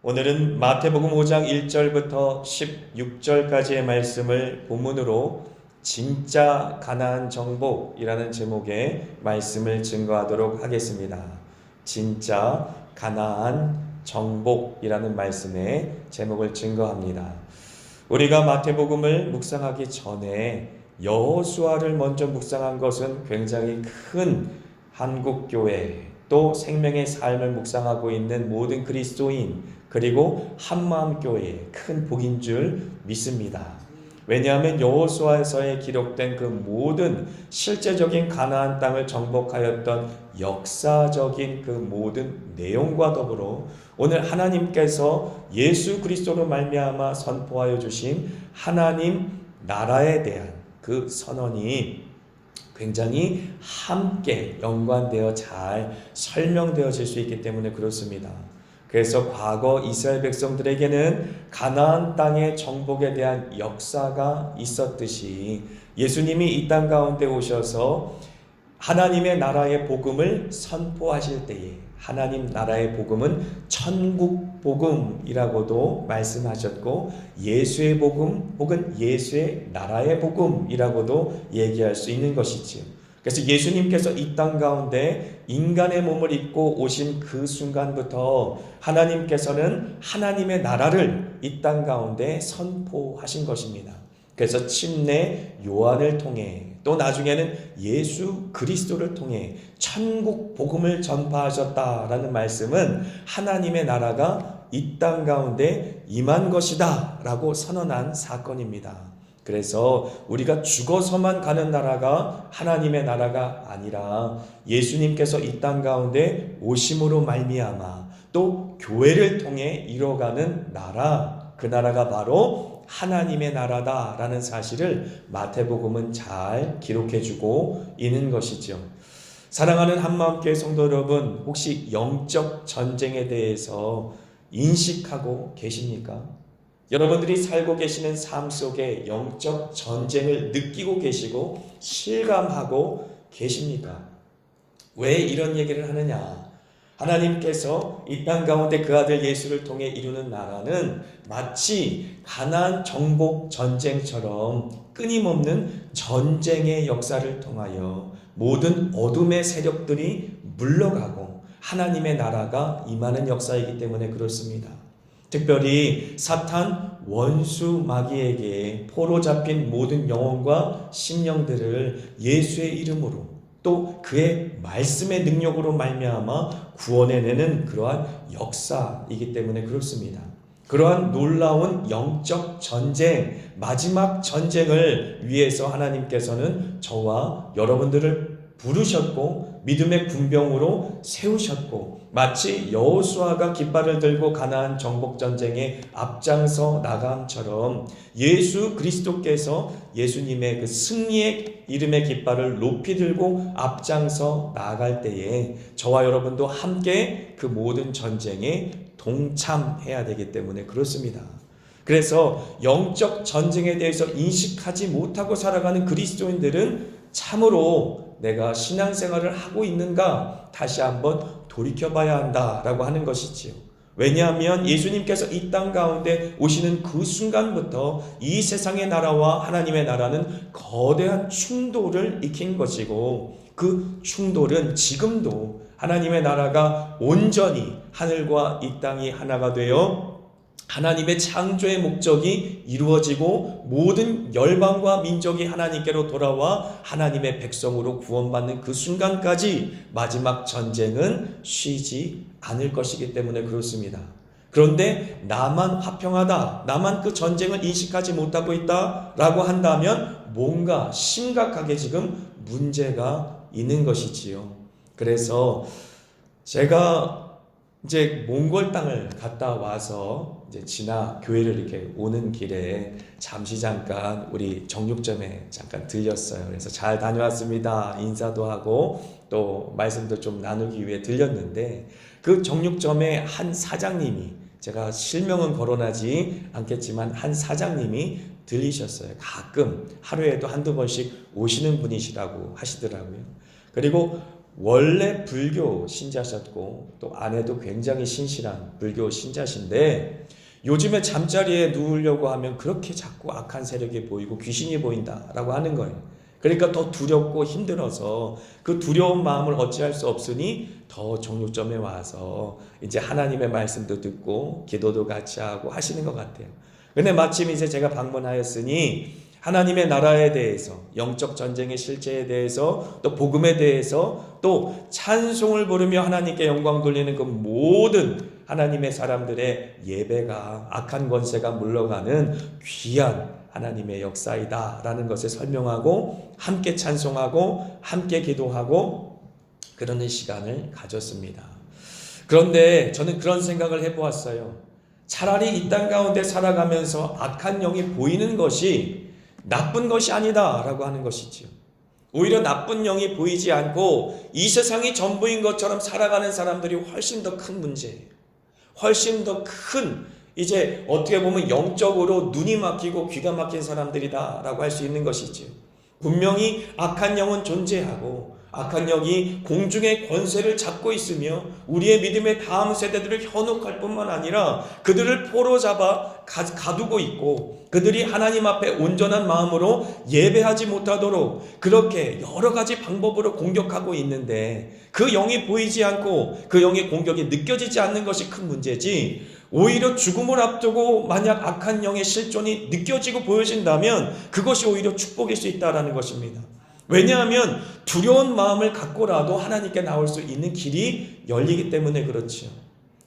오늘은 마태복음 5장 1절부터 16절까지의 말씀을 본문으로 진짜 가나안 정복이라는 제목의 말씀을 증거하도록 하겠습니다. 진짜 가나안 정복이라는 말씀의 제목을 증거합니다. 우리가 마태복음을 묵상하기 전에 여호수아를 먼저 묵상한 것은 굉장히 큰 한국 교회 또 생명의 삶을 묵상하고 있는 모든 그리스도인 그리고 한마음 교회의 큰 복인 줄 믿습니다. 왜냐하면 여호수아에서의 기록된 그 모든 실제적인 가나안 땅을 정복하였던 역사적인 그 모든 내용과 더불어 오늘 하나님께서 예수 그리스도로 말미암아 선포하여 주신 하나님 나라에 대한 그 선언이 굉장히 함께 연관되어 잘 설명되어질 수 있기 때문에 그렇습니다. 그래서 과거 이스라엘 백성들에게는 가나안 땅의 정복에 대한 역사가 있었듯이 예수님이 이 땅 가운데 오셔서 하나님의 나라의 복음을 선포하실 때에 하나님 나라의 복음은 천국 복음이라고도 말씀하셨고 예수의 복음 혹은 예수의 나라의 복음이라고도 얘기할 수 있는 것이지요. 그래서 예수님께서 이 땅 가운데 인간의 몸을 입고 오신 그 순간부터 하나님께서는 하나님의 나라를 이 땅 가운데 선포하신 것입니다. 그래서 침례 요한을 통해 또 나중에는 예수 그리스도를 통해 천국 복음을 전파하셨다라는 말씀은 하나님의 나라가 이 땅 가운데 임한 것이다라고 선언한 사건입니다. 그래서 우리가 죽어서만 가는 나라가 하나님의 나라가 아니라 예수님께서 이 땅 가운데 오심으로 말미암아 또 교회를 통해 이뤄가는 나라 그 나라가 바로 하나님의 나라다라는 사실을 마태복음은 잘 기록해 주고 있는 것이죠. 사랑하는 한마음교회 성도 여러분 혹시 영적 전쟁에 대해서 인식하고 계십니까? 여러분들이 살고 계시는 삶 속에 영적 전쟁을 느끼고 계시고 실감하고 계십니까? 왜 이런 얘기를 하느냐? 하나님께서 이 땅 가운데 그 아들 예수를 통해 이루는 나라는 마치 가나안 정복 전쟁처럼 끊임없는 전쟁의 역사를 통하여 모든 어둠의 세력들이 물러가고 하나님의 나라가 임하는 역사이기 때문에 그렇습니다. 특별히 사탄 원수 마귀에게 포로 잡힌 모든 영혼과 심령들을 예수의 이름으로 또 그의 말씀의 능력으로 말미암아 구원해내는 그러한 역사이기 때문에 그렇습니다. 그러한 놀라운 영적 전쟁, 마지막 전쟁을 위해서 하나님께서는 저와 여러분들을 부르셨고 믿음의 군병으로 세우셨고 마치 여호수아가 깃발을 들고 가나안 정복 전쟁에 앞장서 나감처럼 예수 그리스도께서 예수님의 그 승리의 이름의 깃발을 높이 들고 앞장서 나갈 때에 저와 여러분도 함께 그 모든 전쟁에 동참해야 되기 때문에 그렇습니다. 그래서 영적 전쟁에 대해서 인식하지 못하고 살아가는 그리스도인들은 참으로 내가 신앙생활을 하고 있는가 다시 한번 돌이켜봐야 한다라고 하는 것이지요. 왜냐하면 예수님께서 이 땅 가운데 오시는 그 순간부터 이 세상의 나라와 하나님의 나라는 거대한 충돌을 익힌 것이고 그 충돌은 지금도 하나님의 나라가 온전히 하늘과 이 땅이 하나가 되어 하나님의 창조의 목적이 이루어지고 모든 열방과 민족이 하나님께로 돌아와 하나님의 백성으로 구원받는 그 순간까지 마지막 전쟁은 쉬지 않을 것이기 때문에 그렇습니다. 그런데 나만 화평하다, 나만 그 전쟁을 인식하지 못하고 있다 라고 한다면 뭔가 심각하게 지금 문제가 있는 것이지요. 그래서 제가 이제 몽골 땅을 갔다 와서 이제 지나 교회를 이렇게 오는 길에 잠시 잠깐 우리 정육점에 잠깐 들렸어요. 그래서 잘 다녀왔습니다. 인사도 하고 또 말씀도 좀 나누기 위해 들렸는데 그 정육점의 한 사장님이 제가 실명은 거론하지 않겠지만 한 사장님이 들리셨어요. 가끔 하루에도 한두 번씩 오시는 분이시라고 하시더라고요. 그리고 원래 불교 신자셨고 또 아내도 굉장히 신실한 불교 신자신데 요즘에 잠자리에 누우려고 하면 그렇게 자꾸 악한 세력이 보이고 귀신이 보인다라고 하는 거예요. 그러니까 더 두렵고 힘들어서 그 두려운 마음을 어찌할 수 없으니 더 정육점에 와서 이제 하나님의 말씀도 듣고 기도도 같이 하고 하시는 것 같아요. 근데 마침 이제 제가 방문하였으니 하나님의 나라에 대해서 영적 전쟁의 실체에 대해서 또 복음에 대해서 또 찬송을 부르며 하나님께 영광 돌리는 그 모든 하나님의 사람들의 예배가 악한 권세가 물러가는 귀한 하나님의 역사이다라는 것을 설명하고 함께 찬송하고 함께 기도하고 그러는 시간을 가졌습니다. 그런데 저는 그런 생각을 해보았어요. 차라리 이 땅 가운데 살아가면서 악한 영이 보이는 것이 나쁜 것이 아니다 라고 하는 것이지요. 오히려 나쁜 영이 보이지 않고 이 세상이 전부인 것처럼 살아가는 사람들이 훨씬 더 큰 문제예요. 훨씬 더 큰 이제 어떻게 보면 영적으로 눈이 막히고 귀가 막힌 사람들이다라고 할 수 있는 것이지요. 분명히 악한 영은 존재하고 악한 영이 공중의 권세를 잡고 있으며 우리의 믿음의 다음 세대들을 현혹할 뿐만 아니라 그들을 포로 잡아 가- 가두고 있고 그들이 하나님 앞에 온전한 마음으로 예배하지 못하도록 그렇게 여러 가지 방법으로 공격하고 있는데 그 영이 보이지 않고 그 영의 공격이 느껴지지 않는 것이 큰 문제지 오히려 죽음을 앞두고 만약 악한 영의 실존이 느껴지고 보여진다면 그것이 오히려 축복일 수 있다라는 것입니다. 왜냐하면 두려운 마음을 갖고라도 하나님께 나올 수 있는 길이 열리기 때문에 그렇지요.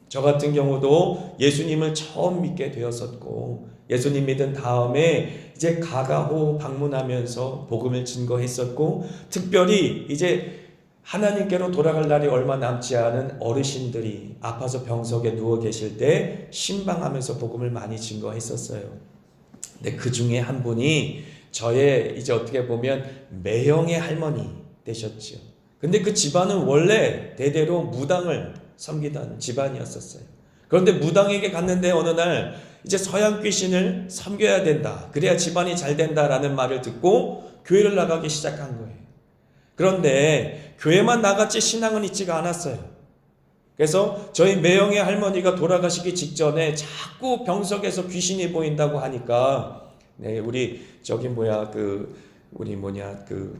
저 같은 경우도 예수님을 처음 믿게 되었었고 예수님 믿은 다음에 이제 가가호 방문하면서 복음을 증거했었고 특별히 이제 하나님께로 돌아갈 날이 얼마 남지 않은 어르신들이 아파서 병석에 누워 계실 때 신방하면서 복음을 많이 증거했었어요. 근데 그 중에 한 분이 저의 이제 어떻게 보면 매형의 할머니 되셨지요. 근데 그 집안은 원래 대대로 무당을 섬기던 집안이었었어요. 그런데 무당에게 갔는데 어느 날 이제 서양 귀신을 섬겨야 된다. 그래야 집안이 잘 된다라는 말을 듣고 교회를 나가기 시작한 거예요. 그런데 교회만 나갔지 신앙은 있지가 않았어요. 그래서 저희 매형의 할머니가 돌아가시기 직전에 자꾸 병석에서 귀신이 보인다고 하니까 네, 우리 저기 뭐야 그 우리 뭐냐 그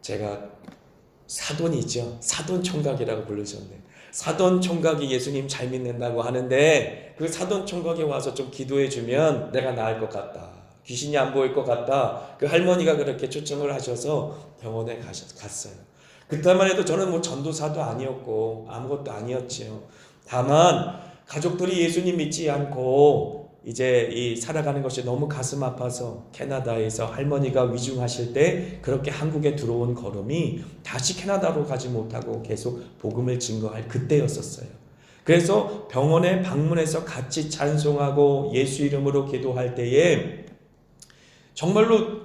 제가 사돈이죠. 사돈 총각이라고 부르셨네. 사돈 총각이 예수님 잘 믿는다고 하는데 그 사돈 총각이 와서 좀 기도해 주면 내가 나을 것 같다. 귀신이 안 보일 것 같다. 그 할머니가 그렇게 초청을 하셔서 병원에 갔어요. 그때만 해도 저는 뭐 전도사도 아니었고 아무것도 아니었지요. 다만 가족들이 예수님 믿지 않고 이제 이 살아가는 것이 너무 가슴 아파서 캐나다에서 할머니가 위중하실 때 그렇게 한국에 들어온 걸음이 다시 캐나다로 가지 못하고 계속 복음을 증거할 그때였었어요. 그래서 병원에 방문해서 같이 찬송하고 예수 이름으로 기도할 때에 정말로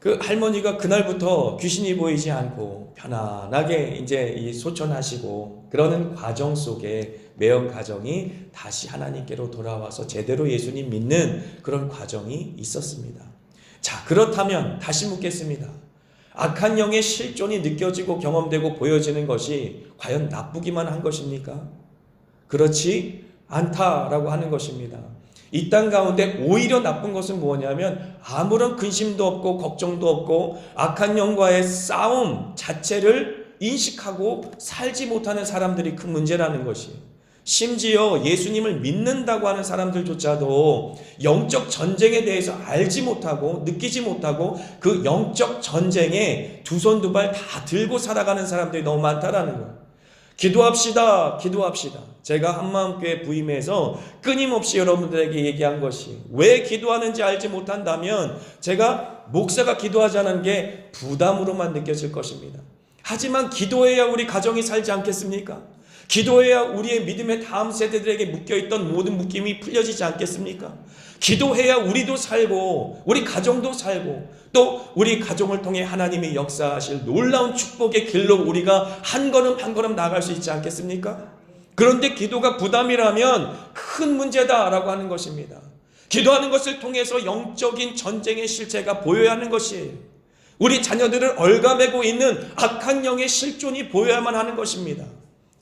그 할머니가 그날부터 귀신이 보이지 않고 편안하게 이제 이 소천하시고 그러는 과정 속에 매연 가정이 다시 하나님께로 돌아와서 제대로 예수님 믿는 그런 과정이 있었습니다. 자, 그렇다면 다시 묻겠습니다. 악한 영의 실존이 느껴지고 경험되고 보여지는 것이 과연 나쁘기만 한 것입니까? 그렇지 않다라고 하는 것입니다. 이 땅 가운데 오히려 나쁜 것은 뭐냐면 아무런 근심도 없고 걱정도 없고 악한 영과의 싸움 자체를 인식하고 살지 못하는 사람들이 큰 문제라는 것이에요. 심지어 예수님을 믿는다고 하는 사람들조차도 영적 전쟁에 대해서 알지 못하고 느끼지 못하고 그 영적 전쟁에 두 손 두 발 다 들고 살아가는 사람들이 너무 많다라는 거예요. 기도합시다. 기도합시다. 제가 한마음교회 부임해서 끊임없이 여러분들에게 얘기한 것이 왜 기도하는지 알지 못한다면 제가 목사가 기도하자는 게 부담으로만 느껴질 것입니다. 하지만 기도해야 우리 가정이 살지 않겠습니까? 기도해야 우리의 믿음의 다음 세대들에게 묶여있던 모든 묶임이 풀려지지 않겠습니까? 기도해야 우리도 살고, 우리 가정도 살고, 또 우리 가정을 통해 하나님이 역사하실 놀라운 축복의 길로 우리가 한 걸음 한 걸음 나아갈 수 있지 않겠습니까? 그런데 기도가 부담이라면 큰 문제다라고 하는 것입니다. 기도하는 것을 통해서 영적인 전쟁의 실체가 보여야 하는 것이에요. 우리 자녀들을 얼가매고 있는 악한 영의 실존이 보여야만 하는 것입니다.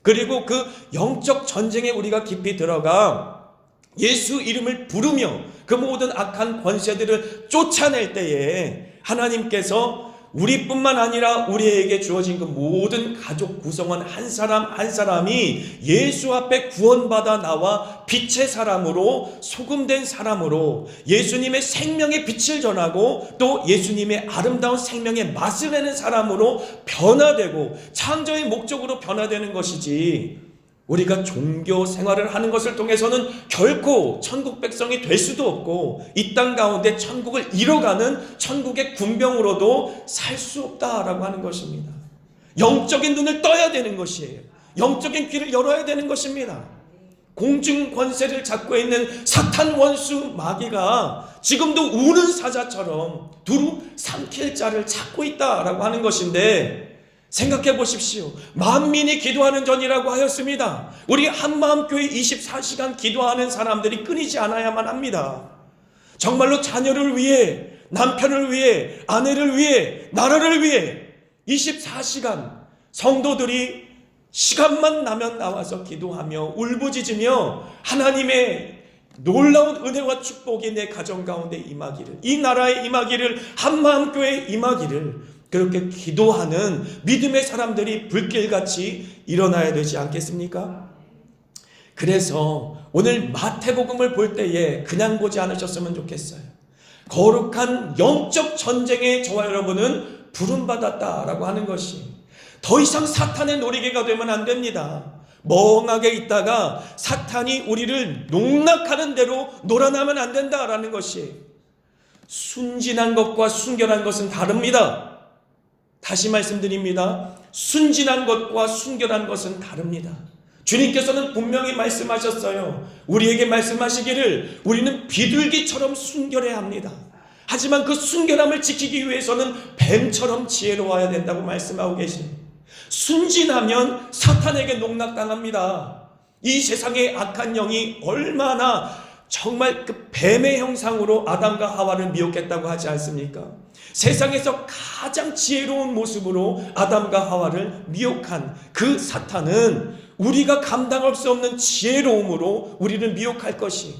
그리고 그 영적 전쟁에 우리가 깊이 들어가 예수 이름을 부르며 그 모든 악한 권세들을 쫓아낼 때에 하나님께서 우리뿐만 아니라 우리에게 주어진 그 모든 가족 구성원 한 사람 한 사람이 예수 앞에 구원받아 나와 빛의 사람으로 소금된 사람으로 예수님의 생명의 빛을 전하고 또 예수님의 아름다운 생명의 맛을 내는 사람으로 변화되고 창조의 목적으로 변화되는 것이지 우리가 종교 생활을 하는 것을 통해서는 결코 천국 백성이 될 수도 없고 이 땅 가운데 천국을 이뤄가는 천국의 군병으로도 살 수 없다라고 하는 것입니다. 영적인 눈을 떠야 되는 것이에요. 영적인 귀를 열어야 되는 것입니다. 공중 권세를 잡고 있는 사탄 원수 마귀가 지금도 우는 사자처럼 두루 삼킬 자를 찾고 있다라고 하는 것인데 생각해 보십시오. 만민이 기도하는 전이라고 하였습니다. 우리 한마음교회 24시간 기도하는 사람들이 끊이지 않아야만 합니다. 정말로 자녀를 위해, 남편을 위해, 아내를 위해, 나라를 위해 24시간 성도들이 시간만 나면 나와서 기도하며 울부짖으며 하나님의 놀라운 은혜와 축복이 내 가정 가운데 임하기를 이 나라에 임하기를 한마음교회에 임하기를 그렇게 기도하는 믿음의 사람들이 불길같이 일어나야 되지 않겠습니까? 그래서 오늘 마태복음을 볼 때에 그냥 보지 않으셨으면 좋겠어요. 거룩한 영적 전쟁에 저와 여러분은 부름받았다라고 하는 것이 더 이상 사탄의 놀이개가 되면 안 됩니다. 멍하게 있다가 사탄이 우리를 농락하는 대로 놀아나면 안 된다라는 것이 순진한 것과 순결한 것은 다릅니다. 다시 말씀드립니다. 순진한 것과 순결한 것은 다릅니다. 주님께서는 분명히 말씀하셨어요. 우리에게 말씀하시기를 우리는 비둘기처럼 순결해야 합니다. 하지만 그 순결함을 지키기 위해서는 뱀처럼 지혜로워야 된다고 말씀하고 계십니다. 순진하면 사탄에게 농락당합니다. 이 세상의 악한 영이 얼마나 정말 그 뱀의 형상으로 아담과 하와를 미혹했다고 하지 않습니까? 세상에서 가장 지혜로운 모습으로 아담과 하와를 미혹한 그 사탄은 우리가 감당할 수 없는 지혜로움으로 우리를 미혹할 것이.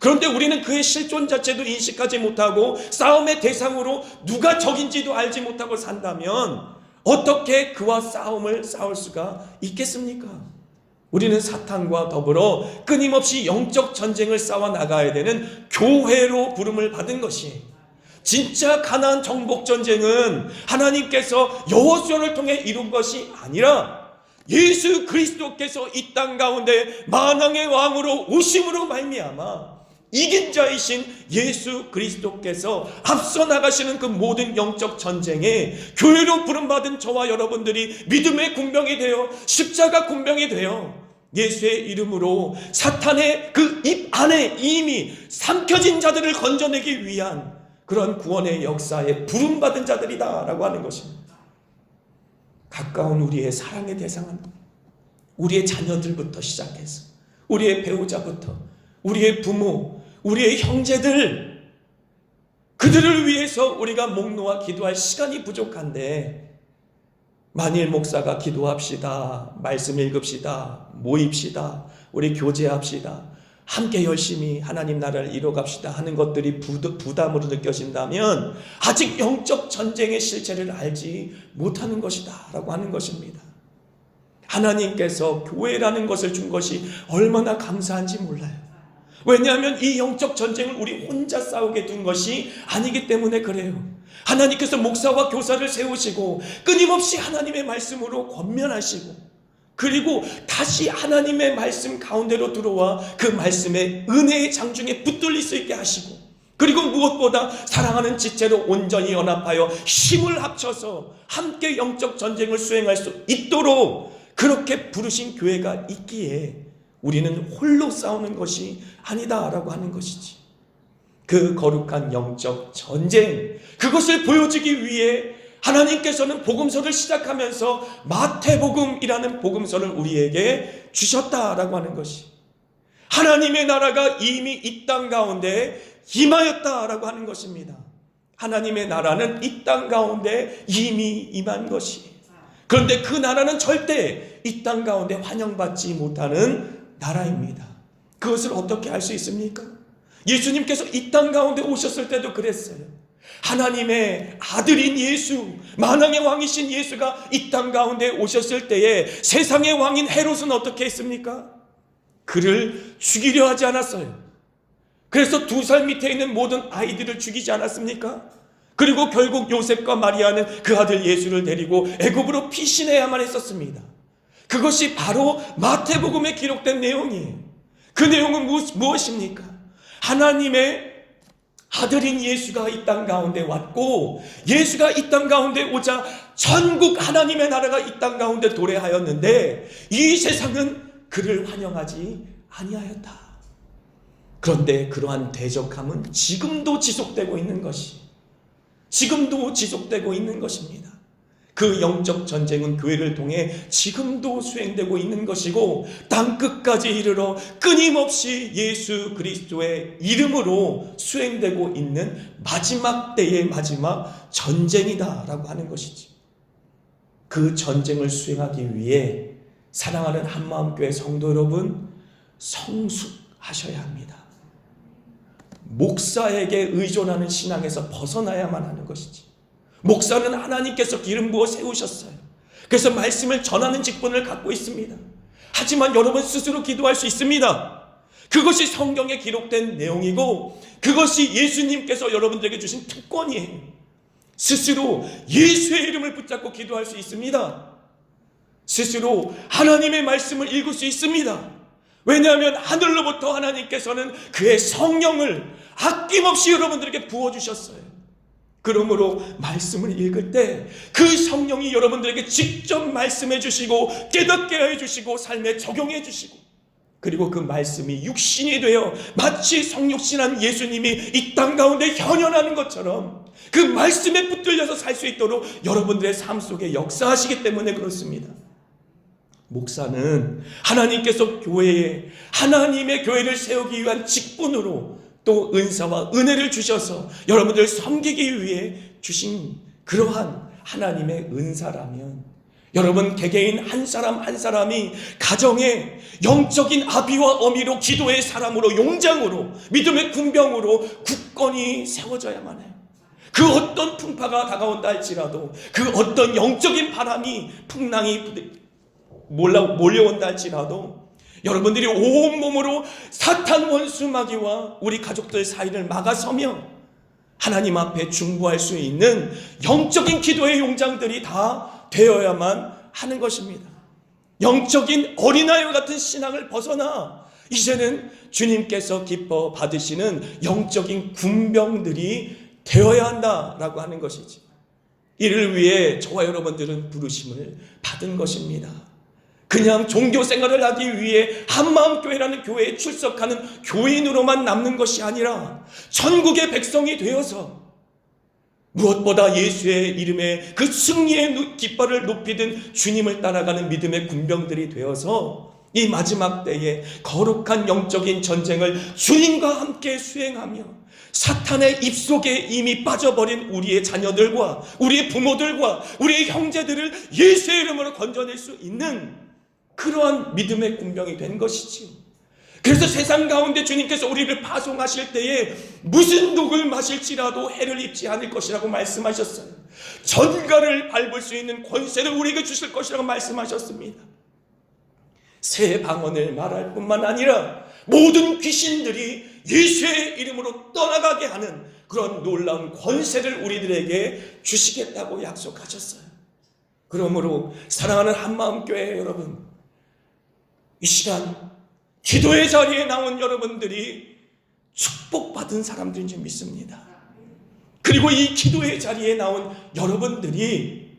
그런데 우리는 그의 실존 자체도 인식하지 못하고 싸움의 대상으로 누가 적인지도 알지 못하고 산다면 어떻게 그와 싸움을 싸울 수가 있겠습니까? 우리는 사탄과 더불어 끊임없이 영적 전쟁을 싸워 나가야 되는 교회로 부름을 받은 것이 진짜 가나안 정복 전쟁은 하나님께서 여호수아를 통해 이룬 것이 아니라 예수 그리스도께서 이 땅 가운데 만왕의 왕으로 오심으로 말미암아 이긴 자이신 예수 그리스도께서 앞서 나가시는 그 모든 영적 전쟁에 교회로 부름받은 저와 여러분들이 믿음의 군병이 되어 십자가 군병이 되어 예수의 이름으로 사탄의 그 입 안에 이미 삼켜진 자들을 건져내기 위한 그런 구원의 역사에 부름받은 자들이다라고 하는 것입니다. 가까운 우리의 사랑의 대상은 우리의 자녀들부터 시작해서 우리의 배우자부터 우리의 부모, 우리의 형제들 그들을 위해서 우리가 목 놓아 기도할 시간이 부족한데 만일 목사가 기도합시다. 말씀 읽읍시다. 모입시다. 우리 교제합시다. 함께 열심히 하나님 나라를 이뤄갑시다 하는 것들이 부담으로 느껴진다면 아직 영적 전쟁의 실체를 알지 못하는 것이다 라고 하는 것입니다. 하나님께서 교회라는 것을 준 것이 얼마나 감사한지 몰라요. 왜냐하면 이 영적 전쟁을 우리 혼자 싸우게 둔 것이 아니기 때문에 그래요. 하나님께서 목사와 교사를 세우시고 끊임없이 하나님의 말씀으로 권면하시고 그리고 다시 하나님의 말씀 가운데로 들어와 그 말씀의 은혜의 장중에 붙들릴 수 있게 하시고 그리고 무엇보다 사랑하는 지체로 온전히 연합하여 힘을 합쳐서 함께 영적 전쟁을 수행할 수 있도록 그렇게 부르신 교회가 있기에 우리는 홀로 싸우는 것이 아니다라고 하는 것이지. 그 거룩한 영적 전쟁, 그것을 보여주기 위해 하나님께서는 복음서를 시작하면서 마태복음이라는 복음서를 우리에게 주셨다라고 하는 것이 하나님의 나라가 이미 이 땅 가운데 임하였다라고 하는 것입니다. 하나님의 나라는 이 땅 가운데 이미 임한 것이. 그런데 그 나라는 절대 이 땅 가운데 환영받지 못하는 나라입니다. 그것을 어떻게 알 수 있습니까? 예수님께서 이 땅 가운데 오셨을 때도 그랬어요. 하나님의 아들인 예수, 만왕의 왕이신 예수가 이 땅 가운데 오셨을 때에 세상의 왕인 헤롯은 어떻게 했습니까? 그를 죽이려 하지 않았어요. 그래서 두 살 밑에 있는 모든 아이들을 죽이지 않았습니까? 그리고 결국 요셉과 마리아는 그 아들 예수를 데리고 애굽으로 피신해야만 했었습니다. 그것이 바로 마태복음에 기록된 내용이에요. 그 내용은 무엇, 무엇입니까? 하나님의 아들인 예수가 이 땅 가운데 왔고 예수가 이 땅 가운데 오자 전국 하나님의 나라가 이 땅 가운데 도래하였는데 이 세상은 그를 환영하지 아니하였다. 그런데 그러한 대적함은 지금도 지속되고 있는 것이 지금도 지속되고 있는 것입니다. 그 영적 전쟁은 교회를 통해 지금도 수행되고 있는 것이고 땅 끝까지 이르러 끊임없이 예수 그리스도의 이름으로 수행되고 있는 마지막 때의 마지막 전쟁이다라고 하는 것이지. 그 전쟁을 수행하기 위해 사랑하는 한마음 교회 성도 여러분 성숙하셔야 합니다. 목사에게 의존하는 신앙에서 벗어나야만 하는 것이지. 목사는 하나님께서 기름 부어 세우셨어요. 그래서 말씀을 전하는 직분을 갖고 있습니다. 하지만 여러분 스스로 기도할 수 있습니다. 그것이 성경에 기록된 내용이고 그것이 예수님께서 여러분들에게 주신 특권이에요. 스스로 예수의 이름을 붙잡고 기도할 수 있습니다. 스스로 하나님의 말씀을 읽을 수 있습니다. 왜냐하면 하늘로부터 하나님께서는 그의 성령을 아낌없이 여러분들에게 부어주셨어요. 그러므로 말씀을 읽을 때 그 성령이 여러분들에게 직접 말씀해 주시고 깨닫게 해 주시고 삶에 적용해 주시고 그리고 그 말씀이 육신이 되어 마치 성육신한 예수님이 이 땅 가운데 현현하는 것처럼 그 말씀에 붙들려서 살 수 있도록 여러분들의 삶 속에 역사하시기 때문에 그렇습니다. 목사는 하나님께서 교회에 하나님의 교회를 세우기 위한 직분으로 또 은사와 은혜를 주셔서 여러분들 섬기기 위해 주신 그러한 하나님의 은사라면 여러분 개개인 한 사람 한 사람이 가정에 영적인 아비와 어미로 기도의 사람으로 용장으로 믿음의 군병으로 굳건히 세워져야만 해요. 그 어떤 풍파가 다가온다 할지라도 그 어떤 영적인 바람이 풍랑이 몰려온다 할지라도 여러분들이 온몸으로 사탄 원수 마귀와 우리 가족들 사이를 막아서며 하나님 앞에 중보할 수 있는 영적인 기도의 용장들이 다 되어야만 하는 것입니다. 영적인 어린아이와 같은 신앙을 벗어나 이제는 주님께서 기뻐 받으시는 영적인 군병들이 되어야 한다라고 하는 것이지. 이를 위해 저와 여러분들은 부르심을 받은 것입니다. 그냥 종교 생활을 하기 위해 한마음교회라는 교회에 출석하는 교인으로만 남는 것이 아니라 전국의 백성이 되어서 무엇보다 예수의 이름에 그 승리의 깃발을 높이 든 주님을 따라가는 믿음의 군병들이 되어서 이 마지막 때에 거룩한 영적인 전쟁을 주님과 함께 수행하며 사탄의 입속에 이미 빠져버린 우리의 자녀들과 우리의 부모들과 우리의 형제들을 예수의 이름으로 건져낼 수 있는 그러한 믿음의 군병이 된 것이지요. 그래서 세상 가운데 주님께서 우리를 파송하실 때에 무슨 독을 마실지라도 해를 입지 않을 것이라고 말씀하셨어요. 전가를 밟을 수 있는 권세를 우리에게 주실 것이라고 말씀하셨습니다. 새 방언을 말할 뿐만 아니라 모든 귀신들이 예수의 이름으로 떠나가게 하는 그런 놀라운 권세를 우리들에게 주시겠다고 약속하셨어요. 그러므로 사랑하는 한마음교회 여러분, 이 시간 기도의 자리에 나온 여러분들이 축복받은 사람들인 줄 믿습니다. 그리고 이 기도의 자리에 나온 여러분들이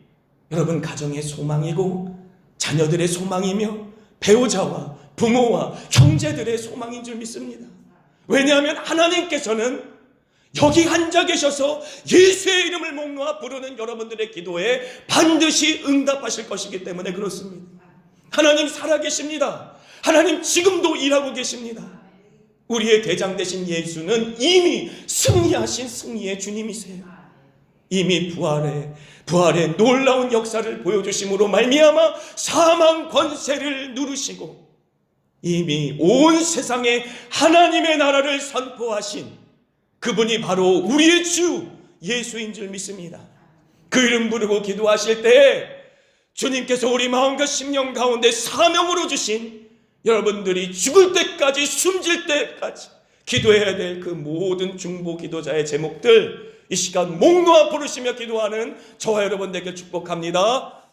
여러분 가정의 소망이고 자녀들의 소망이며 배우자와 부모와 형제들의 소망인 줄 믿습니다. 왜냐하면 하나님께서는 여기 앉아 계셔서 예수의 이름을 목놓아 부르는 여러분들의 기도에 반드시 응답하실 것이기 때문에 그렇습니다. 하나님 살아계십니다. 하나님 지금도 일하고 계십니다. 우리의 대장 되신 예수는 이미 승리하신 승리의 주님이세요. 이미 부활에 부활의 놀라운 역사를 보여주심으로 말미암아 사망 권세를 누르시고 이미 온 세상에 하나님의 나라를 선포하신 그분이 바로 우리의 주 예수인 줄 믿습니다. 그 이름 부르고 기도하실 때 주님께서 우리 마음과 심령 가운데 사명으로 주신 여러분들이 죽을 때까지 숨질 때까지 기도해야 될 그 모든 중보 기도자의 제목들 이 시간 목 놓아 부르시며 기도하는 저와 여러분 되길 축복합니다.